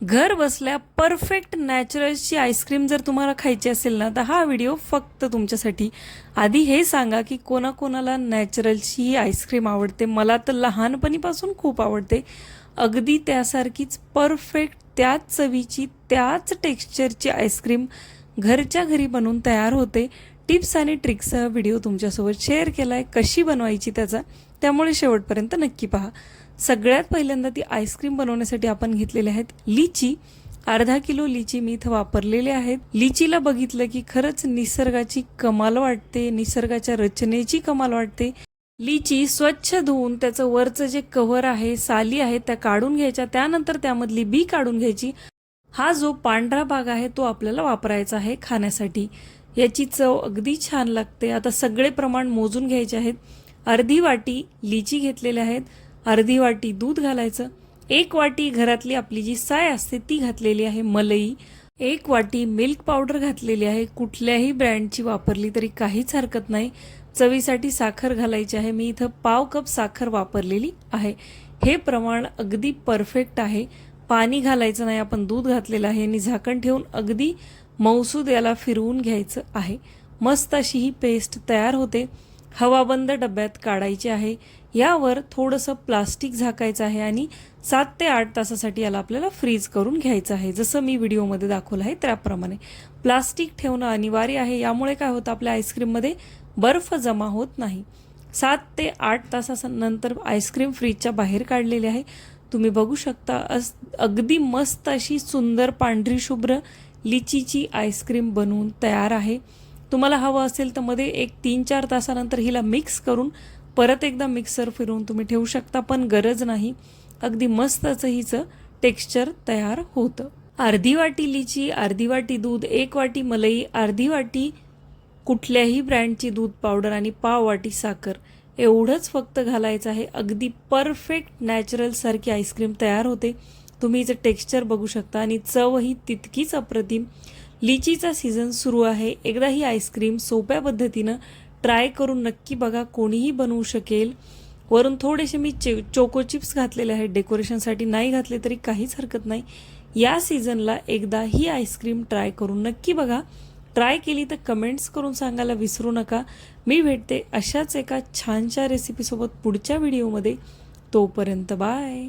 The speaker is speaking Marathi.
घर बसल्या परफेक्ट नॅचरलची आईस्क्रीम जर तुम्हाला खायची असेल ना तर हा व्हिडिओ फक्त तुमच्यासाठी. आधी हे सांगा की कोणाकोणाला नॅचरलची ही आईस्क्रीम आवडते. मला तर लहानपणीपासून खूप आवडते. अगदी त्यासारखीच परफेक्ट त्याच चवीची त्याच टेक्स्चरची आईस्क्रीम घरच्या घरी बनवून तयार होते. टिप्स आणि ट्रिक्सचा व्हिडिओ तुमच्यासोबत शेअर केला आहे कशी बनवायची त्याचा त्यामुळे शेवटपर्यंत नक्की पहा. सगळ्यात पहिल्यांदा ती आईस्क्रीम बनवण्यासाठी आपण घेतलेले आहेत लिची. अर्धा किलो लिची मी इथं वापरलेले आहेत. लिचीला बघितलं की खरंच निसर्गाची कमाल वाटते निसर्गाच्या रचनेची कमाल वाटते. लिची स्वच्छ धुवून त्याचं वरचं जे कव्हर आहे साली आहे त्या काढून घ्यायच्या त्यानंतर त्यामधली बी काढून घ्यायची. हा जो पांढरा भाग आहे तो आपल्याला वापरायचा आहे खाण्यासाठी. याची चव अगदी छान लागते. आता सगळे प्रमाण मोजून घ्यायचे आहेत. अर्धी वाटी लिची घेतलेल्या आहेत. अर्धी वाटी दूध घालायचं एक वाटी घरातली आपली जी साय असते ती घातलेली आहे मलई एक वाटी मिल्क पावडर घातलेली आहे कुठल्याही ब्रँडची वापरली तरी काहीच हरकत नाही. चवीसाठी साखर घालायची आहे मी इथं पाव कप साखर वापरलेली आहे. हे प्रमाण अगदी परफेक्ट आहे. पाणी घालायचं नाही आपण दूध घातलेलं आहे आणि झाकण ठेवून अगदी मौसूद याला फिरवून घ्यायचं आहे. मस्त अशी ही पेस्ट तयार होते. हवाबंद डब्यात काढायची आहे. यावर थोडंसं प्लास्टिक झाकायचं आहे आणि सात ते आठ तासासाठी याला आपल्याला फ्रीज करून घ्यायचं आहे. जसं मी व्हिडिओमध्ये दाखवलं आहे त्याप्रमाणे. प्लास्टिक ठेवणं अनिवार्य आहे. यामुळे काय होतं आपल्या आईस्क्रीममध्ये बर्फ जमा होत नाही. सात ते आठ तासानंतर आईस्क्रीम फ्रीजच्या बाहेर काढलेली आहे. तुम्ही बघू शकता अस अगदी मस्त अशी सुंदर पांढरी शुभ्र लिचीची आईस्क्रीम बनवून तयार आहे. तुम्हाला हवं असेल तर मध्ये एक तीन चार तासानंतर हिला मिक्स करून परत एकदा मिक्सर फिरवून तुम्ही ठेवू शकता पण गरज नाही. अगदी मस्त असं हिचं टेक्स्चर तयार होतं. अर्धी वाटी लिची अर्धी वाटी दूध एक वाटी मलई अर्धी वाटी कुठल्याही ब्रँडची दूध पावडर आणि पाव वाटी साखर. एवढंच फक्त घालायचं आहे. अगदी परफेक्ट नॅचरलसारखी आईस्क्रीम तयार होते. तुम्ही हिचं टेक्स्चर बघू शकता आणि चवही तितकीच अप्रतिम. लिचीचा सीझन सुरू आहे. एकदा ही आईस्क्रीम सोप्या पद्धतीनं ट्राय करून नक्की बघा कोणीही बनवू शकेल. वरून थोडेसे मी चे चोको चिप्स घातलेले आहेत. डेकोरेशनसाठी नाही घातले तरी काहीच हरकत नाही. या सीझनला एकदा ही आईस्क्रीम ट्राय करून नक्की बघा. ट्राय केली तर कमेंट्स करून सांगायला विसरू नका. मी भेटते अशाच एका छानशा रेसिपीसोबत पुढच्या व्हिडिओमध्ये तोपर्यंत बाय.